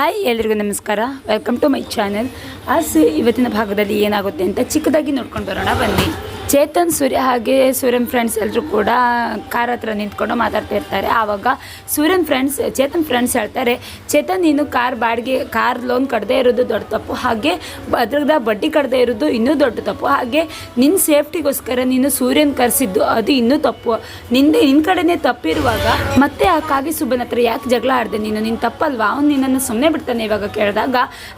Hi, ಎಲ್ರಿಗೂ ನಮಸ್ಕಾರ. Welcome to my channel ಆಸ್ ಇವತ್ತಿನ ಭಾಗದಲ್ಲಿ ಏನಾಗುತ್ತೆ ಅಂತ ಚಿಕ್ಕದಾಗಿ ನೋಡ್ಕೊಂಡು ಬರೋಣ. ಬನ್ನಿ. ಚೇತನ್ ಸೂರ್ಯ ಹಾಗೆ ಸೂರ್ಯನ್ ಫ್ರೆಂಡ್ಸ್ ಎಲ್ಲರೂ ಕೂಡ ಕಾರ್ ಹತ್ರ ನಿಂತ್ಕೊಂಡು ಮಾತಾಡ್ತಾ ಇರ್ತಾರೆ. ಆವಾಗ ಸೂರ್ಯನ್ ಫ್ರೆಂಡ್ಸ್ ಚೇತನ್ ಫ್ರೆಂಡ್ಸ್ ಹೇಳ್ತಾರೆ, ಚೇತನ್, ನೀನು ಕಾರ್ ಬಾಡಿಗೆ, ಕಾರ್ ಲೋನ್ ಕಡದೇ ಇರೋದು ದೊಡ್ಡ ತಪ್ಪು. ಹಾಗೆ ಅದ್ರದ ಬಡ್ಡಿ ಕಡದೇ ಇರೋದು ಇನ್ನೂ ದೊಡ್ಡ ತಪ್ಪು. ಹಾಗೆ ನಿನ್ನ ಸೇಫ್ಟಿಗೋಸ್ಕರ ನೀನು ಸೂರ್ಯನ್ ಕರೆಸಿದ್ದು ಅದು ಇನ್ನೂ ತಪ್ಪು. ನಿಂದೆ ನಿನ್ನ ಕಡೆನೇ ತಪ್ಪಿರುವಾಗ ಮತ್ತೆ ಆ ಕಾಗಿ ಸುಬ್ಬನ ಹತ್ರ ಯಾಕೆ ಜಗಳ ಆಡಿದೆ ನೀನು? ನಿನ್ನ ತಪ್ಪಲ್ವಾ? ಅವ್ನು ನಿನ್ನನ್ನು ಸುಮ್ಮನೆ ಬಿಡ್ತಾನೆ ಇವಾಗ. ಕೇಳಿದಾಗ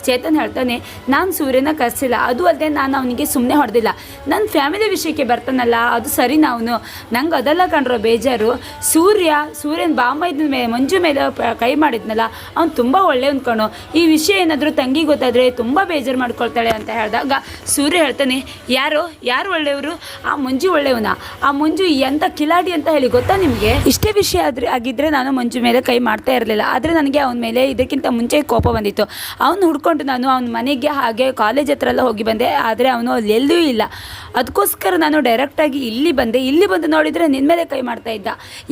ಚೇತನ್ ಹೇಳ್ತಾನೆ, ನಾನು ಸೂರ್ಯನ ಕರೆಸಿಲ್ಲ. ಅದು ಅಲ್ಲದೆ ನಾನು ಅವನಿಗೆ ಸುಮ್ಮನೆ ಹೊಡೆದಿಲ್ಲ. ನನ್ನ ಫ್ಯಾಮಿಲಿ ವಿಷಯಕ್ಕೆ ಬರ್ತಾನಲ್ಲ, ಅದು ಸರಿ ನಾವು ನಂಗೆ ಅದೆಲ್ಲ ಕಂಡ್ರೋ ಬೇಜಾರು. ಸೂರ್ಯ, ಸೂರ್ಯನ ಬಾಂಬೈದ ಮೇಲೆ ಮಂಜು ಮೇಲೆ ಕೈ ಮಾಡಿದ್ನಲ್ಲ, ಅವ್ನು ತುಂಬ ಒಳ್ಳೆ ಅಂದ್ಕೊಂಡು ಈ ವಿಷಯ ಏನಾದರೂ ತಂಗಿ ಗೊತ್ತಾದರೆ ತುಂಬ ಬೇಜಾರು ಮಾಡ್ಕೊಳ್ತಾಳೆ ಅಂತ ಹೇಳಿದಾಗ ಸೂರ್ಯ ಹೇಳ್ತಾನೆ, ಯಾರು ಯಾರು ಒಳ್ಳೆಯವರು ಆ ಮಂಜು ಒಳ್ಳೆಯವನ ಆ ಮಂಜು ಎಂಥ ಕಿಲಾಡಿ ಅಂತ ಹೇಳಿ ಗೊತ್ತಾ ನಿಮಗೆ? ಇಷ್ಟೇ ವಿಷಯ ಆದರೆ ಆಗಿದ್ದರೆ ನಾನು ಮಂಜು ಮೇಲೆ ಕೈ ಮಾಡ್ತಾ ಇರಲಿಲ್ಲ. ಆದರೆ ನನಗೆ ಅವನ ಮೇಲೆ ಇದಕ್ಕಿಂತ ಮುಂಚೆ ಕೋಪ ಬಂದಿತ್ತು. ಅವನು ಹುಡ್ಕೊಂಡು ನಾನು ಅವನ ಮನೆಗೆ ಹಾಗೆ ಕಾಲೇಜ್ ಹತ್ರ ಎಲ್ಲ ಹೋಗಿ ಬಂದೆ. ಆದರೆ ಅವನು ಅಲ್ಲಿ ಎಲ್ಲೂ ಇಲ್ಲ. ಅದಕ್ಕೋಸ್ಕರ ನಾನು ಡೈರೆಕ್ಟಾಗಿ ಇಲ್ಲಿ ಬಂದೆ, ಇಲ್ಲಿ ಬಂದು ನೋಡಿದರೆ ನಿನ್ನ ಮೇಲೆ ಕೈ ಮಾಡ್ತಾ ಇದ್ದ.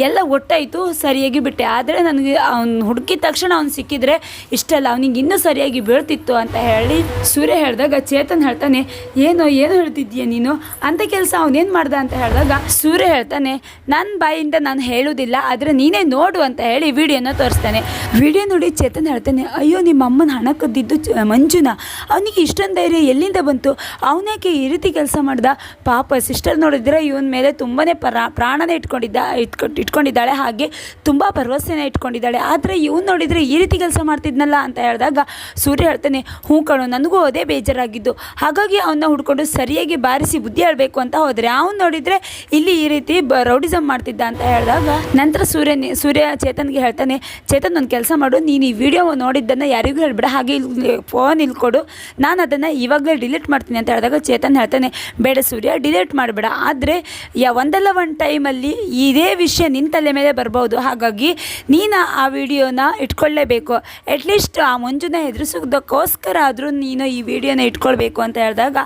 ಎಲ್ಲ ಒಟ್ಟಾಯಿತು, ಸರಿಯಾಗಿ ಬಿಟ್ಟೆ. ಆದರೆ ನನಗೆ ಅವ್ನು ಹುಡುಕಿದ ತಕ್ಷಣ ಅವ್ನು ಸಿಕ್ಕಿದ್ರೆ ಇಷ್ಟಲ್ಲ, ಅವನಿಗೆ ಇನ್ನೂ ಸರಿಯಾಗಿ ಬೀಳ್ತಿತ್ತು ಅಂತ ಹೇಳಿ ಸೂರ್ಯ ಹೇಳಿದಾಗ ಚೇತನ್ ಹೇಳ್ತಾನೆ, ಏನೋ, ಏನು ಹೇಳ್ತಿದ್ದೀಯ ನೀನು? ಅಂಥ ಕೆಲಸ ಅವನೇನು ಮಾಡ್ದ ಅಂತ ಹೇಳಿದಾಗ ಸೂರ್ಯ ಹೇಳ್ತಾನೆ ನನ್ನ ಬಾಯಿಂದ ನಾನು ಹೇಳುವುದಿಲ್ಲ ಆದರೆ ನೀನೇ ನೋಡು ಅಂತ ಹೇಳಿ ವಿಡಿಯೋನ ತೋರಿಸ್ತಾನೆ. ವಿಡಿಯೋ ನೋಡಿ ಚೇತನ್ ಹೇಳ್ತಾನೆ, ಅಯ್ಯೋ, ನಿಮ್ಮ ಅಮ್ಮನ ಹಣ ಕದ್ದಿದ್ದು ಮಂಜುನಾ? ಅವನಿಗೆ ಇಷ್ಟೊಂದು ಧೈರ್ಯ ಎಲ್ಲಿಂದ ಬಂತು? ಅವನೇಕೆ ಈ ರೀತಿ ಕೆಲಸ ಮಾಡ್ದ? ಪಾಪ ಸಿಸ್ಟರ್ ನೋಡಿದ್ರೆ ಇವನ ಮೇಲೆ ತುಂಬಾ ಪರಾ, ಪ್ರಾಣನೇ ಇಟ್ಕೊಂಡಿದ್ದ ಇಟ್ಕೊಂಡು ಇಟ್ಕೊಂಡಿದ್ದಾಳೆ. ಹಾಗೆ ತುಂಬ ಭರವಸೆನ ಇಟ್ಕೊಂಡಿದ್ದಾಳೆ. ಆದರೆ ಇವನು ನೋಡಿದರೆ ಈ ರೀತಿ ಕೆಲಸ ಮಾಡ್ತಿದ್ನಲ್ಲ ಅಂತ ಹೇಳಿದಾಗ ಸೂರ್ಯ ಹೇಳ್ತಾನೆ, ಹ್ಞೂ ಕಣು, ನನಗೂ ಅದೇ ಬೇಜಾರಾಗಿದ್ದು. ಹಾಗಾಗಿ ಅವನ್ನ ಹುಡ್ಕೊಂಡು ಸರಿಯಾಗಿ ಬಾರಿಸಿ ಬುದ್ಧಿ ಹೇಳಬೇಕು ಅಂತ ಹೋದರೆ, ಅವನು ನೋಡಿದರೆ ಇಲ್ಲಿ ಈ ರೀತಿ ಬ ರೌಡಿಸಮ್ ಮಾಡ್ತಿದ್ದ ಅಂತ ಹೇಳಿದಾಗ ನಂತರ ಸೂರ್ಯ ಸೂರ್ಯ ಚೇತನ್ಗೆ ಹೇಳ್ತಾನೆ, ಚೇತನ್ ಒಂದು ಕೆಲಸ ಮಾಡು, ನೀನು ಈ ವಿಡಿಯೋ ನೋಡಿದ್ದನ್ನು ಯಾರಿಗೂ ಹೇಳ್ಬೇಡ. ಹಾಗೆ ಇಲ್ಲಿ ಫೋನ್ ಇಲ್ಕೊಡು. ನಾನು ಅದನ್ನು ಇವಾಗಲೇ ಡಿಲೀಟ್ ಮಾಡ್ತೀನಿ ಅಂತ ಹೇಳಿದಾಗ ಚೇತನ್ ಹೇಳ್ತಾನೆ, ಬೇಡ ಸೂರ್ಯ ಡಿಲೀಟ್ ಮಾಡಬೇಡ. ಆದರೆ ಯಾ ಒಂದಲ್ಲ ಒಂದು ಟೈಮಲ್ಲಿ ಇದೇ ವಿಷಯ ನಿನ್ನ ತಲೆ ಮೇಲೆ ಬರ್ಬೋದು. ಹಾಗಾಗಿ ನೀನು ಆ ವಿಡಿಯೋನ ಇಟ್ಕೊಳ್ಳೇಬೇಕು. ಅಟ್ಲೀಸ್ಟ್ ಆ ಮಂಜುನ ಎದುರಿಸೋದಕ್ಕೋಸ್ಕರ ಆದರೂ ನೀನು ಈ ವಿಡಿಯೋನ ಇಟ್ಕೊಳ್ಬೇಕು ಅಂತ ಹೇಳಿದಾಗ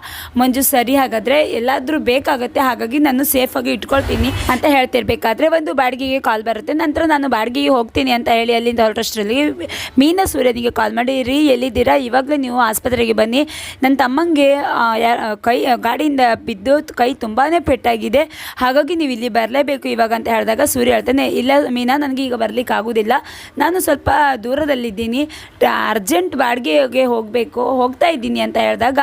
ಮಂಜು ಸರಿ ಹಾಗಾದರೆ ಎಲ್ಲಾದರೂ ಬೇಕಾಗುತ್ತೆ. ಹಾಗಾಗಿ ನಾನು ಸೇಫಾಗಿ ಇಟ್ಕೊಳ್ತೀನಿ ಅಂತ ಹೇಳ್ತಿರ್ಬೇಕಾದ್ರೆ ಒಂದು ಬಾಡಿಗೆಗೆ ಕಾಲ್ ಬರುತ್ತೆ. ನಂತರ ನಾನು ಬಾಡಿಗೆಗೆ ಹೋಗ್ತೀನಿ ಅಂತ ಹೇಳಿ ಅಲ್ಲಿಂದ ಹೊರಟಷ್ಟರಲ್ಲಿ ಮೀನಾ ಸೂರ್ಯನಿಗೆ ಕಾಲ್ ಮಾಡಿ, ರೀ ಎಲ್ಲಿದ್ದೀರಾ? ಇವಾಗಲೇ ನೀವು ಆಸ್ಪತ್ರೆಗೆ ಬನ್ನಿ. ನನ್ನ ತಮ್ಮಂಗೆ ಕೈ, ಗಾಡಿಯಿಂದ ಬಿದ್ದು ಕೈ ತುಂಬಾ ಪೆಟ್ಟಾಗಿದೆ. ಹಾಗಾಗಿ ನೀವು ಇಲ್ಲಿ ಬರಲೇಬೇಕು ಇವಾಗ ಅಂತ ಹೇಳಿದಾಗ ಸೂರ್ಯ ಹೇಳ್ತಾನೆ, ಇಲ್ಲ ಮೀನಾ, ನನಗೆ ಈಗ ಬರಲಿಕ್ಕೆ ಆಗೋದಿಲ್ಲ. ನಾನು ಸ್ವಲ್ಪ ದೂರದಲ್ಲಿದ್ದೀನಿ. ಅರ್ಜೆಂಟ್ ಬಾಡಿಗೆಗೆ ಹೋಗಬೇಕು, ಹೋಗ್ತಾ ಇದ್ದೀನಿ ಅಂತ ಹೇಳಿದಾಗ,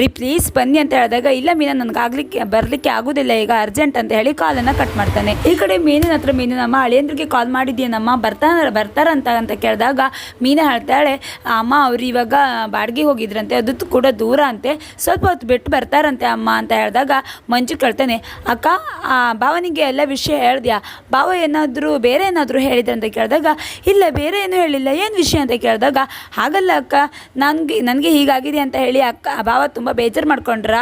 ರೀ ಪ್ಲೀಸ್ ಬನ್ನಿ ಅಂತ ಹೇಳಿದಾಗ, ಇಲ್ಲ ಮೀನಾ, ನನಗೆ ಆಗಲಿಕ್ಕೆ, ಬರಲಿಕ್ಕೆ ಆಗೋದಿಲ್ಲ, ಈಗ ಅರ್ಜೆಂಟ್ ಅಂತ ಹೇಳಿ ಕಾಲನ್ನು ಕಟ್ ಮಾಡ್ತಾನೆ. ಈ ಕಡೆ ಮೀನಿನ ಹತ್ರ ಮೀನಿನಮ್ಮ ಅಳಿಯಂದ್ರಿಗೆ ಕಾಲ್ ಮಾಡಿದ್ದೀನಮ್ಮ ಬರ್ತಾನ ಬರ್ತಾರಂತ ಅಂತ ಕೇಳಿದಾಗ ಮೀನಾ ಹೇಳ್ತಾಳೆ, ಅಮ್ಮ, ಅವ್ರು ಇವಾಗ ಬಾಡಿಗೆ ಹೋಗಿದ್ರಂತೆ, ಅದು ಕೂಡ ದೂರ ಅಂತೆ, ಸ್ವಲ್ಪ ಹೊತ್ತು ಬಿಟ್ಟು ಬರ್ತಾರಂತೆ ಅಮ್ಮ ಅಂತ ಹೇಳಿದಾಗ ಮಂಜು ಕೇಳ್ತಾನೆ, ಅಕ್ಕ ಭಾವನಿಗೆ ಎಲ್ಲ ವಿಷಯ ಹೇಳ್ದ್ಯಾ? ಭಾವ ಏನಾದರೂ ಬೇರೆ ಏನಾದರೂ ಹೇಳಿದೆ ಅಂತ ಕೇಳಿದಾಗ, ಇಲ್ಲ, ಬೇರೆ ಏನೂ ಹೇಳಿಲ್ಲ, ಏನು ವಿಷಯ ಅಂತ ಕೇಳಿದಾಗ, ಹಾಗಲ್ಲ ಅಕ್ಕ, ನನಗೆ ನನಗೆ ಹೀಗಾಗಿದೆ ಅಂತ ಹೇಳಿ ಅಕ್ಕ, ಭಾವ ತುಂಬ ಬೇಜಾರು ಮಾಡ್ಕೊಂಡ್ರ?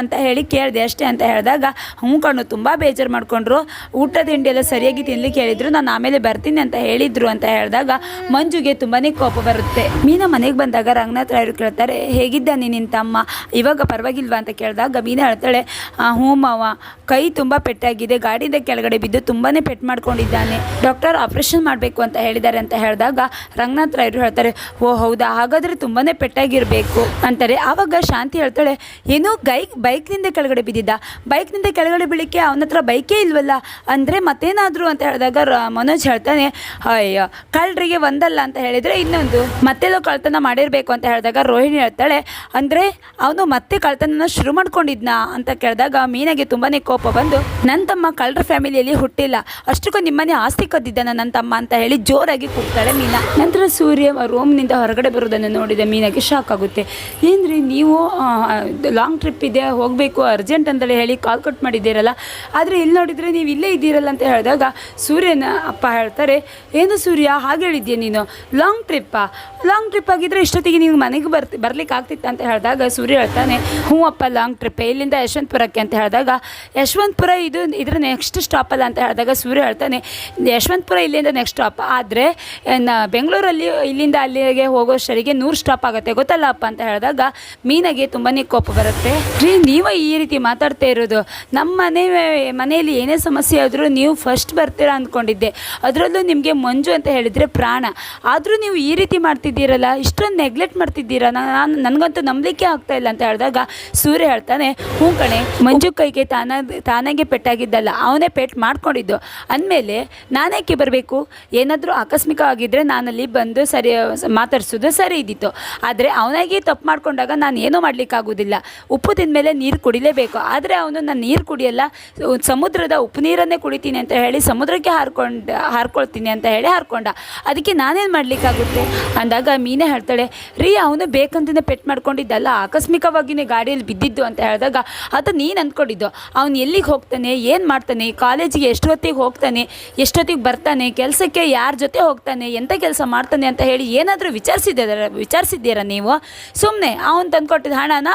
ಅಂತ ಹೇಳಿ ಕೇಳಿದೆ ಅಷ್ಟೇ ಅಂತ ಹೇಳಿದಾಗ, ಹ್ಞೂ ಕಣ್ಣು, ತುಂಬ ಬೇಜಾರು ಮಾಡಿಕೊಂಡ್ರು. ಊಟ ತಿಂಡಿ ಎಲ್ಲ ಸರಿಯಾಗಿ ತಿನ್ಲಿಕ್ಕೆ ಹೇಳಿದರು. ನಾನು ಆಮೇಲೆ ಬರ್ತೀನಿ ಅಂತ ಹೇಳಿದ್ರು ಅಂತ ಹೇಳಿದಾಗ, ಮಂಜುಗೆ ತುಂಬಾ ಕೋಪ ಬರುತ್ತೆ. ಮೀನಾ ಮನೆಗೆ ಬಂದಾಗ ರಂಗನಾಥ್ ರಾಯರು ಕೇಳ್ತಾರೆ ಹೇಗಿದ್ದಾನೆ ನಿನ್ನ ತಮ್ಮ? ಇವಾಗ ಪರವಾಗಿಲ್ವಾ? ಅಂತ ಕೇಳಿದಾಗ, ಮೀನಾ ಹೇಳ್ತಾಳೆ "ಆ, ಹ್ಞೂ ಕೈ ತುಂಬ ಪೆಟ್ಟಾಗಿದೆ. ಗಾಡಿಯಿಂದ ಕೆಳಗಡೆ ಬಿದ್ದು ತುಂಬಾ ಪೆಟ್ಟು ಮಾಡ್ಕೊಂಡಿದ್ದಾನೆ. ಡಾಕ್ಟರ್ ಆಪ್ರೇಷನ್ ಮಾಡಬೇಕು ಅಂತ ಹೇಳಿದ್ದಾರೆ ಅಂತ ಹೇಳಿದಾಗ ರಂಗನಾಥ್ ರಾಯರು ಹೇಳ್ತಾರೆ ಓ ಹೌದಾ? ಹಾಗಾದರೆ ತುಂಬಾ ಪೆಟ್ಟಾಗಿರಬೇಕು ಅಂತಾರೆ. ಆವಾಗ ಶಾಂತಿ ಹೇಳ್ತಾಳೆ ಏನು ಗೈ ಬೈಕ್ನಿಂದ ಕೆಳಗಡೆ ಬಿದ್ದಿದ್ದ. ಬೈಕ್ನಿಂದ ಕೆಳಗಡೆ ಬೀಳಿಕ್ಕೆ ಅವನ ಹತ್ರ ಬೈಕೇ ಇಲ್ವಲ್ಲ? ಅಂದರೆ ಮತ್ತೇನಾದರೂ ಅಂತ ಹೇಳಿದಾಗ ಮನೋಜ್ ಹೇಳ್ತಾನೆ ಅಯ್ಯೋ ಕಳ್ಳರಿಗೆ ಒಂದಲ್ಲ ಅಂತ ಹೇಳಿದರೆ ಇನ್ನೊಂದು. ಮತ್ತೆಲ್ಲೋ ಕಳ್ತನ ಮಾಡಿರಬೇಕು ಅಂತ ಹೇಳಿದಾಗ ರೋಹಿಣಿ ಹೇಳ್ತಾಳೆ ಅಂದರೆ ಅವನು ಮತ್ತೆ ಕಳ್ತನ ಶುರು ಮಾಡ್ಕೊಂಡಿದ್ನಾ ಅಂತ ಕೇಳಿದಾಗ ಮೀನಾಗೆ ತುಂಬಾ ಕೋಪ ಬಂದು ನನ್ನ ತಮ್ಮ ಕಳ್ಳರ ಫ್ಯಾಮಿಲಿಯಲ್ಲಿ ಹುಟ್ಟಿಲ್ಲ. ಅಷ್ಟಕ್ಕೂ ನಿಮ್ಮನೆ ಆಸ್ತಿ ಕದ್ದಿದ್ದಾನ ನನ್ನ ತಮ್ಮ ಅಂತ ಹೇಳಿ ಜೋರಾಗಿ ಕೂಗ್ತಾಳೆ ಮೀನಾ. ನಂತರ ಸೂರ್ಯ ರೂಮ್ನಿಂದ ಹೊರಗಡೆ ಬರೋದನ್ನು ನೋಡಿದ ಮೀನಾಗೆ ಶಾಕ್ ಆಗುತ್ತೆ. ಏನ್ರಿ ನೀವು ಲಾಂಗ್ ಟ್ರಿಪ್ ಇದೆ, ಹೋಗಬೇಕು ಅರ್ಜೆಂಟ್ ಅಂತೇಳಿ ಹೇಳಿ ಕಾಲ್ ಕಟ್ ಮಾಡಿದ್ದೀರಲ್ಲ, ಆದರೆ ಇಲ್ಲಿ ನೋಡಿದರೆ ನೀವು ಇಲ್ಲೇ ಇದ್ದೀರಲ್ಲ ಅಂತ ಹೇಳಿದಾಗ ಸೂರ್ಯನ ಅಪ್ಪ ಹೇಳ್ತಾರೆ, ಏನು ಸೂರ್ಯ, ಹಾಗೆ ಹೇಳಿದ್ಯಾ ನೀನು? ಲಾಂಗ್ ಟ್ರಿಪ್ಪಾ ಲಾಂಗ್ ಟ್ರಿಪ್ ಆಗಿದ್ರೆ ಇಷ್ಟೊತ್ತಿಗೆ ನೀವು ಮನೆಗೆ ಬರ್ತಿ ಬರ್ಲಿಕ್ಕೆ ಆಗ್ತಿತ್ತು ಅಂತ ಹೇಳಿದಾಗ ಸೂರ್ಯ ಹೇಳ್ತಾನೆ, ಹ್ಞೂ ಅಪ್ಪ ಲಾಂಗ್ ಟ್ರಿಪ್ ಇಲ್ಲಿಂದ ಯಶವಂತ ಯಶವಂತಪುರಕ್ಕೆ ಅಂತ ಹೇಳಿದಾಗ, ಯಶವಂತಪುರ ಇದು ಇದರ ನೆಕ್ಸ್ಟ್ ಸ್ಟಾಪ್ ಅಲ್ಲ ಅಂತ ಹೇಳಿದಾಗ ಸೂರ್ಯ ಹೇಳ್ತಾನೆ, ಯಶವಂತಪುರ ಇಲ್ಲಿಂದ ನೆಕ್ಸ್ಟ್ ಸ್ಟಾಪ್ ಆದರೆ ಬೆಂಗಳೂರಲ್ಲಿ, ಇಲ್ಲಿಂದ ಅಲ್ಲಿಗೆ ಹೋಗೋಷ್ಟರಿಗೆ ನೂರು ಸ್ಟಾಪ್ ಆಗುತ್ತೆ. ಗೊತ್ತಲ್ಲಪ್ಪ ಅಂತ ಹೇಳಿದಾಗ, ಮೀನಾಗೆ ತುಂಬಾ ಕೋಪ ಬರುತ್ತೆ. ರೀ, ನೀವು ಈ ರೀತಿ ಮಾತಾಡ್ತಾ ಇರೋದು. ನಮ್ಮ ಮನೆ, ಮನೆಯಲ್ಲಿ ಏನೇ ಸಮಸ್ಯೆ ಆದರೂ ನೀವು ಫಸ್ಟ್ ಬರ್ತೀರಾ ಅಂದ್ಕೊಂಡಿದ್ದೆ ಅದರಲ್ಲೂ ನಿಮಗೆ ಮಂಜು ಅಂತ ಹೇಳಿದರೆ ಪ್ರಾಣ. ಆದರೂ ನೀವು ಈ ರೀತಿ ಮಾಡ್ತಿದ್ದೀರಲ್ಲ, ಇಷ್ಟೊಂದು ನೆಗ್ಲೆಕ್ಟ್ ಮಾಡ್ತಿದ್ದೀರಾ? ನಾನು ನನಗಂತೂ ನಂಬಲಿಕ್ಕೆ ಆಗ್ತಾ ಇಲ್ಲ ಅಂತ ಹೇಳಿದಾಗ, ಸೂರ್ಯ ಹೇಳ್ತಾನೆ, ಹ್ಞೂ ಕಣೆ ಮಂಜು ಕೈಗೆ ತಾನ, ತಾನಾಗೆ ಪೆಟ್ಟಾಗಿದ್ದಲ್ಲ, ಅವನೇ ಪೆಟ್ ಮಾಡ್ಕೊಂಡಿದ್ದು. ಅಂದಮೇಲೆ ನಾನೇಕೆ ಬರಬೇಕು? ಏನಾದರೂ ಆಕಸ್ಮಿಕವಾಗಿದ್ದರೆ ನಾನಲ್ಲಿ ಬಂದು ಸರಿ, ಮಾತಾಡಿಸೋದು ಸರಿ ಇದ್ದಿತ್ತು. ಆದರೆ ಅವನಾಗಿ ತಪ್ಪು ಮಾಡಿಕೊಂಡಾಗ ನಾನು ಏನೂ ಮಾಡಲಿಕ್ಕಾಗೋದಿಲ್ಲ. ಉಪ್ಪು ತಿಂದಮೇಲೆ ನೀರು ಕುಡಿಲೇಬೇಕು. ಆದರೆ ಅವನು, ನಾನು ನೀರು ಕುಡಿಯಲ್ಲ. ಸಮುದ್ರದ ಉಪ್ಪು ನೀರನ್ನೇ ಕುಡಿತೀನಿ ಅಂತ ಹೇಳಿ, ಸಮುದ್ರಕ್ಕೆ ಹಾರ್ಕೊಂಡು, ಹಾರ್ಕೊಳ್ತೀನಿ ಅಂತ ಹೇಳಿ ಹಾರ್ಕೊಂಡ. ಅದಕ್ಕೆ ನಾನೇನು ಮಾಡಲಿಕ್ಕಾಗುತ್ತೆ? ಅಂದಾಗ ಮೀನೇ ಹೇಳ್ತಾಳೆ, ರೀ, ಅವನು ಬೇಕಂತಿಂದ ಪೆಟ್ ಮಾಡ್ಕೊಂಡಿದ್ದಲ್ಲ. ಆಕಸ್ಮಿಕವಾಗಿಯೇ ಗಾಡಿಯಲ್ಲಿ ಬಿದ್ದಿದ್ದು ಅಂತ ಹೇಳಿದಾಗ ಅದು ನೀನು ಅಂದ್ಕೊಂಡಿದ್ದು ಅವನು ಎಲ್ಲಿಗೆ ಹೋಗ್ತಾನೆ, ಏನು ಮಾಡ್ತಾನೆ, ಕಾಲೇಜಿಗೆ ಎಷ್ಟೊತ್ತಿಗೆ ಹೋಗ್ತಾನೆ, ಎಷ್ಟೊತ್ತಿಗೆ ಬರ್ತಾನೆ, ಕೆಲಸಕ್ಕೆ ಯಾರ ಜೊತೆ ಹೋಗ್ತಾನೆ ಎಂಥ ಕೆಲಸ ಮಾಡ್ತಾನೆ ಅಂತ ಹೇಳಿ ಏನಾದರೂ ವಿಚಾರಿಸಿದ್ದೀರ ವಿಚಾರಿಸಿದ್ದೀರಾ ನೀವು? ಸುಮ್ಮನೆ ಅವನು ತಂದ್ಕೊಟ್ಟಿದ್ದ ಹಣನ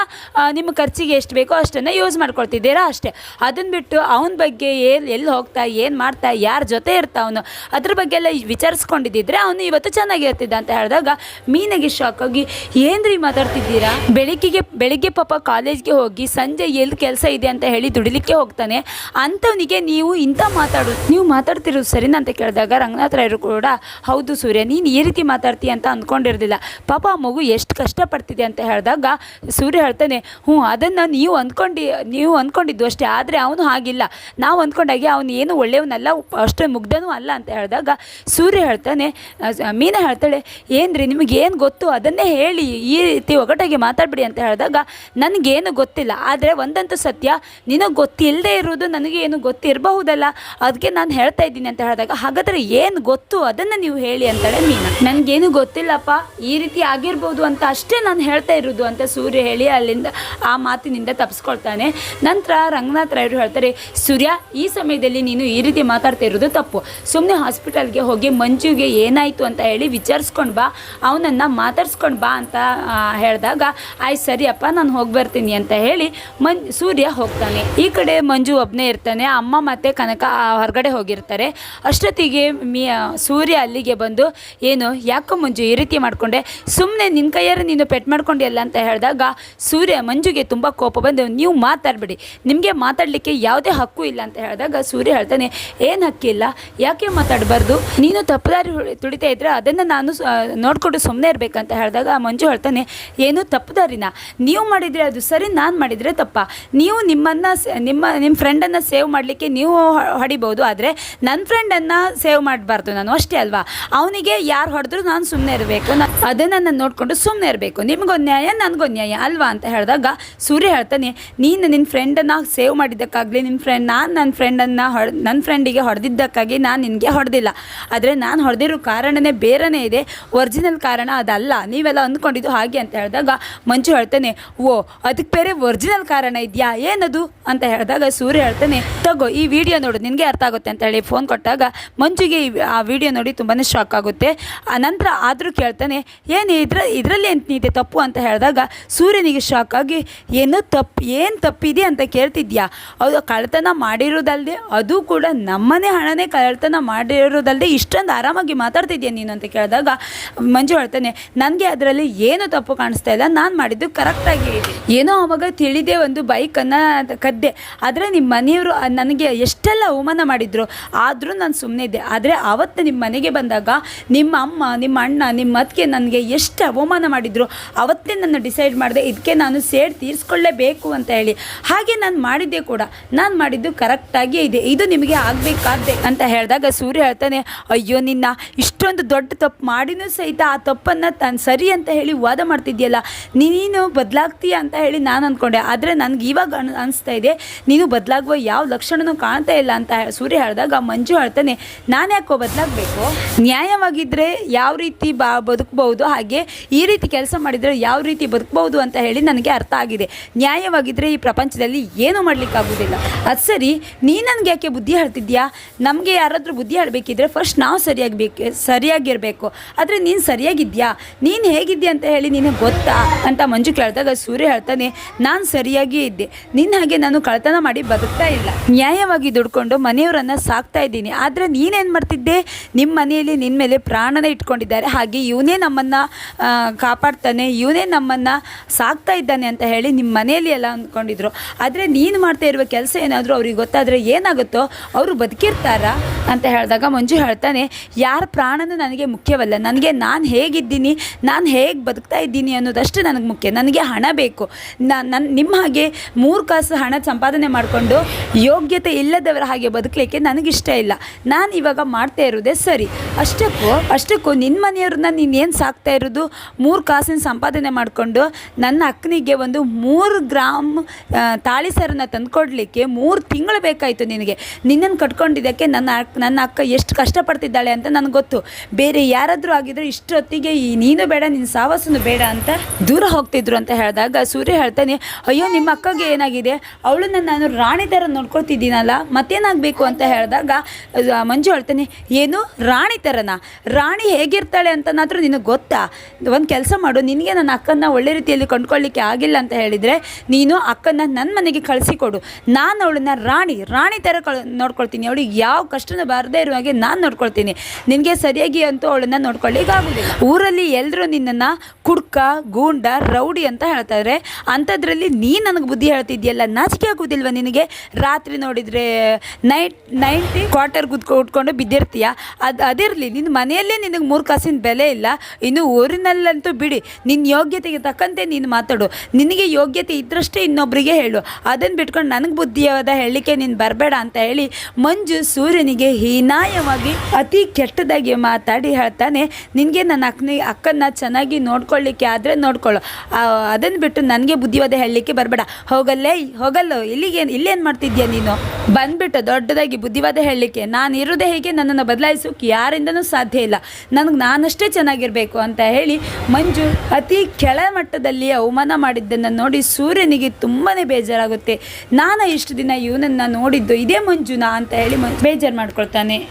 ನಿಮ್ಮ ಖರ್ಚಿಗೆ ಎಷ್ಟು ಬೇಕೋ ಅಷ್ಟನ್ನು ಯೂಸ್ ಮಾಡ್ಕೊಳ್ತಿದ್ದೀರಾ ಅಷ್ಟೇ. ಅದನ್ನು ಬಿಟ್ಟು ಅವನ ಬಗ್ಗೆ ಏನು ಎಲ್ಲಿ ಹೋಗ್ತಾ, ಏನು ಮಾಡ್ತಾ, ಯಾರ ಜೊತೆ ಇರ್ತಾ ಅವನು, ಅದ್ರ ಬಗ್ಗೆ ಎಲ್ಲ ವಿಚಾರಿಸ್ಕೊಂಡಿದ್ದಿದ್ರೆ ಅವನು ಇವತ್ತು ಚೆನ್ನಾಗಿರ್ತಿದ್ದ ಅಂತ ಹೇಳಿದಾಗ ಮೀನಿಗೆ ಶಾಕ್ ಆಗಿ, ಏನ್ರಿ ಮಾತಾಡ್ತಿದ್ದೀರಾ? ಬೆಳಿಗ್ಗೆಗೆ, ಬೆಳಿಗ್ಗೆ ಪಾಪ ಕಾಲೇಜ್ಗೆ ಹೋಗಿ, ಸಂಜೆ ಎಲ್ಲಿ ಕೆಲಸ ಇದೆ ಅಂತ ಹೇಳಿ ದುಡಿಲಿಕ್ಕೆ ಹೋಗ್ತಾನೆ. ಅಂಥವನಿಗೆ ನೀವು ಇಂಥ ಮಾತಾಡೋದು ನೀವು ಮಾತಾಡ್ತಿರೋದು ಸರಿನಾ ಅಂತ ಕೇಳಿದಾಗ ರಂಗನಾಥ ರಾಯರು ಕೂಡ, ಹೌದು ಸೂರ್ಯ, ನೀನು ಈ ರೀತಿ ಮಾತಾಡ್ತೀಯ ಅಂತ ಅಂದ್ಕೊಂಡಿರಲಿಲ್ಲ ಪಾಪ ಮಗು ಎಷ್ಟು ಕಷ್ಟಪಡ್ತಿದೆ ಅಂತ ಹೇಳಿದಾಗ ಸೂರ್ಯ ಹೇಳ್ತಾನೆ, ಹ್ಞೂ, ಅದನ್ನು ನೀವು ಅಂದ್ಕೊಂಡು ನೀವು ಅಂದ್ಕೊಂಡಿದ್ದು ಅಷ್ಟೇ, ಆದರೆ ಅವನು ಹಾಗಿಲ್ಲ. ನಾವು ಅಂದ್ಕೊಂಡಾಗೆ ಅವನು ಏನು ಒಳ್ಳೆಯವನಲ್ಲ, ಅಷ್ಟೇ ಮುಗ್ಧನೂ ಅಲ್ಲ ಅಂತ ಹೇಳಿದಾಗ ಸೂರ್ಯ ಹೇಳ್ತಾನೆ, ಮೀನ ಹೇಳ್ತಾಳೆ, ಏನ್ರಿ, ನಿಮಗೆ ಏನು ಗೊತ್ತು? ಅದನ್ನೇ ಹೇಳಿ ಈ ರೀತಿ ಒಗಟಾಗಿ ಮಾತಾಡಬೇಡಿ ಅಂತ ಹೇಳಿದಾಗ, ನನಗೇನು ಗೊತ್ತಿಲ್ಲ, ಆದರೆ ಒಂದಂತೂ ಸತ್ಯ ನಿನಗೆ ಗೊತ್ತಿಲ್ಲದೆ ಇರೋದು ನನಗೆ ಏನು ಗೊತ್ತಿರಬಹುದಲ್ಲ? ಅದಕ್ಕೆ ನಾನು ಹೇಳ್ತಾ ಇದ್ದೀನಿ ಅಂತ ಹೇಳಿದಾಗ, ಹಾಗಾದರೆ ಏನು ಗೊತ್ತು? ಅದನ್ನು ನೀವು ಹೇಳಿ ಅಂತಾಳೆ ಮೀನಾ. ನನಗೇನು ಗೊತ್ತಿಲ್ಲಪ್ಪ, ಈ ರೀತಿ ಆಗಿರ್ಬೋದು ಅಂತ ಅಷ್ಟೇ ನಾನು ಹೇಳ್ತಾ ಇರೋದು ಅಂತ ಸೂರ್ಯ ಹೇಳಿ ಅಲ್ಲಿಂದ ಆ ಮಾತಿನಿಂದ ತಪ್ಪಿಸ್ಕೊಳ್ತಾನೆ ನಂತರ ರಂಗನಾಥ್ ರಾಯರು ಹೇಳ್ತಾರೆ, ಸೂರ್ಯ, ಈ ಸಮಯದಲ್ಲಿ ನೀನು ಈ ರೀತಿ ಮಾತಾಡ್ತಾ ಇರೋದು ತಪ್ಪು. ಸುಮ್ಮನೆ ಹಾಸ್ಪಿಟಲ್ಗೆ ಹೋಗಿ ಮಂಜುಗೆ ಏನಾಯಿತು ಅಂತ ಹೇಳಿ ವಿಚಾರಿಸ್ಕೊಂಡು ಬಾ, ಅವನನ್ನು ಮಾತಾಡ್ಸ್ಕೊಂಡು ಬಾ ಅಂತ ಹೇಳಿದಾಗ, ಆಯ್ತು ಸರಿಯಪ್ಪ, ನಾನು ಹೋಗಿ ಬರ್ತೀನಿ ಅಂತ ಹೇಳಿ ಮನ್ ಸೂರ್ಯ ಹೋಗ್ತಾನೆ. ಈ ಕಡೆ ಮಂಜು ಒಬ್ಬನೇ ಇರ್ತಾನೆ. ಅಮ್ಮ ಮತ್ತೆ ಕನಕ ಹೊರಗಡೆ ಹೋಗಿರ್ತಾರೆ. ಅಷ್ಟೊತ್ತಿಗೆ ಮೀ ಸೂರ್ಯ ಅಲ್ಲಿಗೆ ಬಂದು, ಏನು, ಯಾಕೋ ಮಂಜು ಈ ರೀತಿ ಮಾಡಿಕೊಂಡೆ? ಸುಮ್ಮನೆ ನಿನ್ನ ಕೈಯಾರೆ ನೀನು ಪೆಟ್ ಮಾಡ್ಕೊಂಡಿಯಲ್ಲ ಅಂತ ಹೇಳಿದಾಗ, ಸೂರ್ಯ ಮಂಜುಗೆ ತುಂಬ ಕೋಪ ಬಂದು, ನೀವು ಮಾತಾಡಬೇಡಿ. ನಿಮಗೆ ಮಾತಾಡಲಿಕ್ಕೆ ಯಾವುದೇ ಹಕ್ಕು ಇಲ್ಲ ಅಂತ ಹೇಳಿದಾಗ ಸೂರ್ಯ ಹೇಳ್ತಾನೆ, ಏನು ಹಕ್ಕಿಲ್ಲ ಯಾಕೆ ಮಾತಾಡಬಾರ್ದು? ನೀನು ತಪ್ಪದಾರಿ ತುಡಿತಾ ಇದ್ರೆ ಅದನ್ನು ನಾನು ನೋಡ್ಕೊಂಡು ಸುಮ್ಮನೆ ಇರಬೇಕಂತ ಹೇಳಿದಾಗ ಮಂಜು ಹೇಳ್ತಾನೆ, ಏನು ತಪ್ಪದಾರಿನ ನೀವು ಮಾಡಿದರೆ ಅದು ಸರಿ, ನಾನು ಮಾಡಿದರೆ ತಪ್ಪ? ನೀವು ನಿಮ್ಮನ್ನು ನಿಮ್ಮ ನಿಮ್ಮ ಫ್ರೆಂಡನ್ನು ಸೇವ್ ಮಾಡಲಿಕ್ಕೆ ನೀವು ಹೊಡಿಬೋದು, ಆದರೆ ನನ್ನ ಫ್ರೆಂಡನ್ನು ಸೇವ್ ಮಾಡಬಾರ್ದು ನಾನು, ಅಷ್ಟೇ ಅಲ್ವಾ? ಅವನಿಗೆ ಯಾರು ಹೊಡೆದ್ರು ನಾನು ಸುಮ್ಮನೆ ಇರಬೇಕು. ಅದನ್ನು ನನ್ನ ನೋಡಿಕೊಂಡು ಸುಮ್ಮನೆ ಇರಬೇಕು. ನಿಮಗೊಂದು ನ್ಯಾಯ ನನಗೊಂದು ನ್ಯಾಯ ಅಲ್ವಾ ಅಂತ ಹೇಳಿದಾಗ ಸೂರ್ಯ ಹೇಳ್ತಾನೆ, ನೀನು ನಿನ್ನ ಫ್ರೆಂಡನ್ನು ಸೇವ್ ಮಾಡಿದ್ದಕ್ಕಾಗಲಿ ನಿಮ್ಮ ಫ್ರೆಂಡ್ ನಾನು ನನ್ನ ಫ್ರೆಂಡನ್ನು ಹೊಡ್ ನನ್ನ ಫ್ರೆಂಡಿಗೆ ಹೊಡೆದಿದ್ದಕ್ಕಾಗಿ ನಾನು ನಿನಗೆ ಹೊಡೆದಿಲ್ಲ. ಆದರೆ ನಾನು ಹೊಡೆದಿರೋ ಕಾರಣನೇ ಬೇರೆನೇ ಇದೆ. ಒರಿಜಿನಲ್ ಕಾರಣ ಅದಲ್ಲ. ನೀವೆಲ್ಲ ಅಂದ್ಕೊಂಡಿದ್ದು ಹಾಗೆ ಅಂತ ಹೇಳಿದಾಗ ಮಂಜು ಹೇಳ್ತಾನೆ, ಓ ಅದಕ್ಕೆ ಬೇರೆ ಒರಿಜಿನಲ್ ಕಾರಣ ಇದೆಯಾ? ಏನದು? ಅಂತ ಹೇಳಿದಾಗ ಸೂರ್ಯ ಹೇಳ್ತಾನೆ, ತಗೋ, ಈ ವಿಡಿಯೋ ನೋಡು, ನಿನಗೆ ಅರ್ಥ ಆಗುತ್ತೆ ಅಂತ ಹೇಳಿ ಫೋನ್ ಕೊಟ್ಟಾಗ ಮಂಜುಗೆ ಆ ವಿಡಿಯೋ ನೋಡಿ ತುಂಬಾ ಶಾಕ್ ಆಗುತ್ತೆ. ಆ ನಂತರ ಆದರೂ ಕೇಳ್ತಾನೆ, ಏನು ಇದ್ರ, ಇದರಲ್ಲಿ ಎಂತಿದೆ ತಪ್ಪು ಅಂತ ಹೇಳಿದಾಗ ಸೂರ್ಯನಿಗೆ ಶಾಕ್ ಆಗಿ, ಏನು ತಪ್ಪು ಏನು ತಪ್ಪಿದೆ ಅಂತ ಕೇಳ್ತಿದ್ಯಾ? ಅದು ಕಳ್ತನ ಮಾಡಿರೋದಲ್ಲದೆ ಅದು ಕೂಡ ನಮ್ಮನೆ ಹಣನೇ ಕಳ್ತನ ಮಾಡಿರೋದಲ್ಲದೆ ಇಷ್ಟೊಂದು ಆರಾಮಾಗಿ ಮಾತಾಡ್ತಿದ್ಯಾ ನೀನು ಅಂತ ಕೇಳಿದಾಗ ಮಂಜು ಹೇಳ್ತಾನೆ, ನನಗೆ ಅದರಲ್ಲಿ ಏನು ತಪ್ಪು ಕಾಣಿಸ್ತಾ ಇಲ್ಲ, ನಾನು ಮಾಡಿದ್ದು ಕರೆಕ್ಟಾಗಿ ಏನೋ ಅವಾಗ ತಿಳಿದೇ ಒಂದು ಬೈಕನ್ನು ಕದ್ದೆ. ಆದರೆ ನಿಮ್ಮ ಮನೆಯವರು ನನಗೆ ಎಷ್ಟೆಲ್ಲ ಅವಮಾನ ಮಾಡಿದ್ರು, ಆದರೂ ನಾನು ಸುಮ್ಮನೆ ಇದ್ದೆ. ಆದರೆ ಆವತ್ತು ನಿಮ್ಮ ಮನೆಗೆ ಬಂದಾಗ ನಿಮ್ಮ ಅಮ್ಮ, ನಿಮ್ಮ ಅಣ್ಣ, ನಿಮ್ಮ ಅತ್ತಿಗೆ ನನಗೆ ಎಷ್ಟು ಅವಮಾನ ಮಾಡಿದ್ರು, ಅವತ್ತೇ ನಾನು ಡಿಸೈಡ್ ಮಾಡಿದೆ ಇದಕ್ಕೆ ನಾನು ಸೇಡ್ ತೀರಿಸ್ಕೊಳ್ಳೇಬೇಕು ಅಂತ ಹೇಳಿ. ಹಾಗೆ ನಾನು ಮಾಡಿದ್ದೆ ಕೂಡ. ನಾನು ಮಾಡಿದ್ದು ಕರೆಕ್ಟಾಗಿಯೇ ಇದೆ. ಇದು ನಿಮಗೆ ಆಗಬೇಕಾದ್ದೆ ಅಂತ ಹೇಳಿದಾಗ ಸೂರ್ಯ ಹೇಳ್ತಾನೆ, ಅಯ್ಯೋ, ನಿನ್ನ ಇಷ್ಟೊಂದು ದೊಡ್ಡ ತಪ್ಪು ಮಾಡಿನೂ ಸಹಿತ ಆ ತಪ್ಪನ್ನು ತಾನು ಸರಿ ಅಂತ ಹೇಳಿ ವಾದ ಮಾಡ್ತಿದ್ಯಲ್ಲ, ನೀನು ಬದಲಾಗ್ತೀಯ ಅಂತ ಹೇಳಿ ನಾನು ಅಂದ್ಕೊಂಡೆ ಆದರೆ ನನಗೆ ಇವಾಗ ಅನ್, ಅನಿಸ್ತಾ ಇದೆ, ನೀನು ಬದಲಾಗುವ ಯಾವ ಲಕ್ಷಣನೂ ಕಾಣ್ತಾ ಇಲ್ಲ ಅಂತ ಸೂರ್ಯ ಹೇಳಿದಾಗ ಮಂಜು ಹೇಳ್ತಾನೆ, ನಾನು ಯಾಕೋ ಬದಲಾಗಬೇಕು? ನ್ಯಾಯವಾಗಿದ್ದರೆ ಯಾವ ರೀತಿ ಬಾ ಬದುಕಬಹುದು ಹಾಗೆ ಈ ರೀತಿ ಕೆಲಸ ಮಾಡಿದರೆ ಯಾವ ರೀತಿ ಬದುಕಬಹುದು ಅಂತ ಹೇಳಿ ನನಗೆ ಅರ್ಥ ಆಗಿದೆ. ನ್ಯಾಯವಾಗಿದ್ದರೆ ಈ ಪ್ರಪಂಚದಲ್ಲಿ ಏನೂ ಮಾಡಲಿಕ್ಕಾಗೋದಿಲ್ಲ ಅದು ಸರಿ, ನೀ ನನಗೆ ಯಾಕೆ ಬುದ್ಧಿ ಹೇಳ್ತಿದ್ಯಾ? ನಮಗೆ ಯಾರಾದರೂ ಬುದ್ಧಿ ಹೇಳಬೇಕಿದ್ರೆ ಫಸ್ಟ್ ನಾವು ಸರಿಯಾಗಬೇಕು ಸರಿಯಾಗಿರಬೇಕು. ಆದರೆ ನೀನು ಸರಿಯಾಗಿದ್ಯಾ? ನೀನು ಹೇಗಿದ್ಯಾ ಅಂತ ಹೇಳಿ ನಿನಗೆ ಗೊತ್ತಾ? ಅಂತ ಮಂಜು ಕೇಳಿದಾಗ ಸೂರ್ಯ ಹೇಳ್ತಾನೆ, ನಾನು ಸರಿಯಾಗಿ ಇದ್ದೆ. ನಿನ್ನ ಹಾಗೆ ನಾನು ಕಳ್ತನ ಮಾಡಿ ಬದುಕ್ತಾ ಇಲ್ಲ. ನ್ಯಾಯವಾಗಿ ದುಡ್ಕೊಂಡು ಮನೆಯವರನ್ನು ಸಾಕ್ತಾ ಇದ್ದೀನಿ. ಆದರೆ ನೀನೇನು ಮಾಡ್ತಿದ್ದೆ? ನಿಮ್ಮ ಮನೆಯಲ್ಲಿ ನಿನ್ನ ಮೇಲೆ ಪ್ರಾಣನ ಇಟ್ಕೊಂಡಿದ್ದಾರೆ. ಹಾಗೆ ಇವನೇ ನಮ್ಮನ್ನು ಕಾಪಾಡ್ತಾನೆ, ಇವನೇ ನಮ್ಮನ್ನು ಸಾಕ್ತಾ ಇದ್ದಾನೆ ಅಂತ ಹೇಳಿ ನಿಮ್ಮ ಮನೆಯಲ್ಲಿ ಎಲ್ಲ ಅಂದ್ಕೊಂಡಿದ್ರು. ಆದರೆ ನೀನು ಮಾಡ್ತಾ ಇರುವ ಕೆಲಸ ಏನಾದರೂ ಅವ್ರಿಗೆ ಗೊತ್ತಾದರೆ ಏನಾಗುತ್ತೋ ಅವರು ಬದುಕಿರ್ತಾರಾ ಅಂತ ಹೇಳಿದಾಗ ಮಂಜು ಹೇಳ್ತಾನೆ, ಯಾರ ಪ್ರಾಣನೂ ನನಗೆ ಮುಖ್ಯವಲ್ಲ. ನನಗೆ ನಾನು ಹೇಗಿದ್ದೀನಿ, ನಾನು ಹೇಗೆ ಬದುಕ್ತಾ ಇದ್ದೀನಿ ಅನ್ನೋದಷ್ಟು ನನಗೆ ಮುಖ್ಯ. ನನಗೆ ಹಣ ಬೇಕು. ನನ್ನ ನಿಮ್ಮ ಹಾಗೆ ಮೂರು ಕಾಸು ಹಣ ಸಂಪಾದನೆ ಮಾಡಿಕೊಂಡು ಯೋಗ್ಯತೆ ಇಲ್ಲದವರ ಹಾಗೆ ಬದುಕಲಿಕ್ಕೆ ನನಗಿಷ್ಟ ಇಲ್ಲ. ನಾನು ಇವಾಗ ಮಾಡ್ತಾ ಇರೋದೇ ಸರಿ. ಅಷ್ಟಕ್ಕೂ ಅಷ್ಟಕ್ಕೂ ನಿನ್ನ ಮನೆಯವ್ರನ್ನ ನೀನು ಏನು ಸಾಕ್ತಾ ಇರೋದು? ಮೂರು ಕಾಸಿನ ಸಂಪಾದನೆ ಮಾಡಿಕೊಂಡು ನನ್ನ ಅಕ್ಕನಿಗೆ ಒಂದು ಮೂರು ಗ್ರಾಮ್ ತಾಳಿ ಸರನ್ನ ತಂದುಕೊಡ್ಲಿಕ್ಕೆ ಮೂರು ತಿಂಗಳು ಬೇಕಾಯಿತು ನಿನಗೆ. ನಿನ್ನನ್ನು ಕಟ್ಕೊಂಡಿದ್ದಕ್ಕೆ ನನ್ನ ಅಕ್- ನನ್ನ ಅಕ್ಕ ಎಷ್ಟು ಕಷ್ಟಪಡ್ತಿದ್ದಾಳೆ ಅಂತ ನನಗೆ ಗೊತ್ತು. ಬೇರೆ ಯಾರಾದರೂ ಆಗಿದ್ರೆ ಇಷ್ಟೊತ್ತಿಗೆ ಈ ನೀನು ಬೇಡ ನಿನ್ನ ಸಾವಸನು ಬೇಡ ಅಂತ ದೂರ ಹೋಗ್ತಿದ್ರು ಅಂತ ಹೇಳಿದಾಗ ಸೂರ್ಯ ಹೇಳ್ತಾನೆ, ಅಯ್ಯೋ, ನಿಮ್ಮ ಅಕ್ಕಗೆ ಏನಾಗಿದೆ? ಅವಳನ್ನ ನಾನು ರಾಣಿ ಥರ ನೋಡ್ಕೊಳ್ತಿದ್ದೀನಲ್ಲ, ಮತ್ತೇನಾಗಬೇಕು ಅಂತ ಹೇಳಿದಾಗ ಮಂಜು ಹೇಳ್ತಾನೆ, ಏನು? ರಾಣಿ ಥರನ ರಾಣಿ ಹೇಗಿರ್ತಾಳೆ ಅಂತನಾದರೂ ನಿನಗೆ ಗೊತ್ತಾ? ಒಂದು ಕೆಲಸ ಮಾಡು, ನಿನಗೆ ನನ್ನ ಅಕ್ಕನ ಒಳ್ಳೆ ರೀತಿಯಲ್ಲಿ ಕೊಂಡ್ಕೊಳ್ಳಿಕ್ಕೆ ಆಗಿಲ್ಲ ಅಂತ ಹೇಳಿದರೆ, ನೀನು ಅಕ್ಕನ ನನ್ನ ಮನೆಗೆ ಕಳಿಸಿಕೊಡು. ನಾನು ಅವಳನ್ನ ರಾಣಿ ರಾಣಿ ಥರ ಕಳ್, ನೋಡ್ಕೊಳ್ತೀನಿ. ಅವಳಿಗೆ ಯಾವ ಕಷ್ಟನೂ ಬಾರದೇ ಇರುವ ಹಾಗೆ ನಾನು ನೋಡ್ಕೊಳ್ತೀನಿ. ನಿನಗೆ ಸರಿಯಾಗಿ ಅಂತೂ ಅವಳನ್ನ ನೋಡ್ಕೊಳ್ಳಿಕ್ಕೆ ಆಗೋದಿಲ್ಲ. ಊರಲ್ಲಿ ಎಲ್ಲರೂ ನಿನ್ನನ್ನು ಕುಡ್ಕ, ಗೂಂಡ, ರೌಡಿ ಅಂತ ಹೇಳ್ತಾರೆ. ಅಂಥದ್ರಲ್ಲಿ ನೀ ನನಗೆ ಬುದ್ಧಿ ಹೇಳ್ತಿದ್ಯಲ್ಲ, ನಾಚಿಕೆ ಆಗೋದಿಲ್ವ ನಿನಗೆ? ರಾತ್ರಿ ನೋಡಿದರೆ ನೈಟ್ ನೈಂಟಿ ಕ್ವಾರ್ಟರ್ ಕುತ್ಕೊ ಉಟ್ಕೊಂಡು ಬಿದ್ದಿರ್ತೀಯ? ಅದು, ಅದಿರಲಿ ನಿನ್ನ ಮನೆಯಲ್ಲೇ ನಿನಗೆ ಮೂರು ಕಾಸಿನ ಬೆಲೆ ಇಲ್ಲ. ಇನ್ನು ಊರಿನಲ್ಲಂತೂ ಬಿಡಿ ನಿನ್ನ ಯೋಗ್ಯತೆಗೆ ತಕ್ಕಂತೆ ನೀನು ಮಾತಾಡು. ನಿನಗೆ ಯೋಗ್ಯತೆ ಇದ್ದರಷ್ಟೇ ಇನ್ನೊಬ್ಬರಿಗೆ ಹೇಳು. ಅದನ್ನು ಬಿಟ್ಕೊಂಡು ನನಗೆ ಬುದ್ಧಿಯಾದ ಹೇಳಲಿಕ್ಕೆ ನೀನು ಬರಬೇಡ ಅಂತ ಹೇಳಿ, ಮಂಜು ಸೂರ್ಯನಿಗೆ ಹೀನಾಯವಾಗಿ, ಅತಿ ಕೆಟ್ಟದಾಗಿ ಮಾತಾಡಿ ಹೇಳ್ತಾನೆ, ನಿನಗೆ ನನ್ನ ಅಕ್ಕನ ಅಕ್ಕನ್ನ ಚೆನ್ನಾಗಿ ನೋಡ್ಕೊಳ್ಳಿಕ್ಕೆ ಆದರೆ ನೋಡ್ಕೊಳ್ಳು ಅದನ್ನು ಬಿಟ್ಟು ನನಗೆ ಬುದ್ಧಿವಾದ ಹೇಳಲಿಕ್ಕೆ ಬರಬೇಡ. ಹೋಗಲ್ಲೇ, ಹೋಗಲ್ಲೋ, ಇಲ್ಲಿಗೆ ಇಲ್ಲೇನು ಮಾಡ್ತಿದ್ಯಾ ನೀನು? ಬಂದ್ಬಿಟ್ಟು ದೊಡ್ಡದಾಗಿ ಬುದ್ಧಿವಾದ ಹೇಳಲಿಕ್ಕೆ, ನಾನು ಇರೋದೇ ಹೇಗೆ ನನ್ನನ್ನು ಬದಲಾಯಿಸೋಕೆ ಯಾರಿಂದನೂ ಸಾಧ್ಯ ಇಲ್ಲ. ನನಗೆ ನಾನಷ್ಟೇ ಚೆನ್ನಾಗಿರಬೇಕು ಅಂತ ಹೇಳಿ ಮಂಜು ಅತಿ ಕೆಳಮಟ್ಟದಲ್ಲಿ ಅವಮಾನ ಮಾಡಿದ್ದನ್ನು ನೋಡಿ ಸೂರ್ಯನಿಗೆ ತುಂಬಾ ಬೇಜಾರಾಗುತ್ತೆ. ನಾನು ಇಷ್ಟು ದಿನ ಇವನನ್ನು ನೋಡಿದ್ದು ಇದೇ ಮಂಜುನಾ ಅಂತ ಹೇಳಿ ಬೇಜಾರು ಮಾಡ್ಕೊಳ್ತಾನೆ.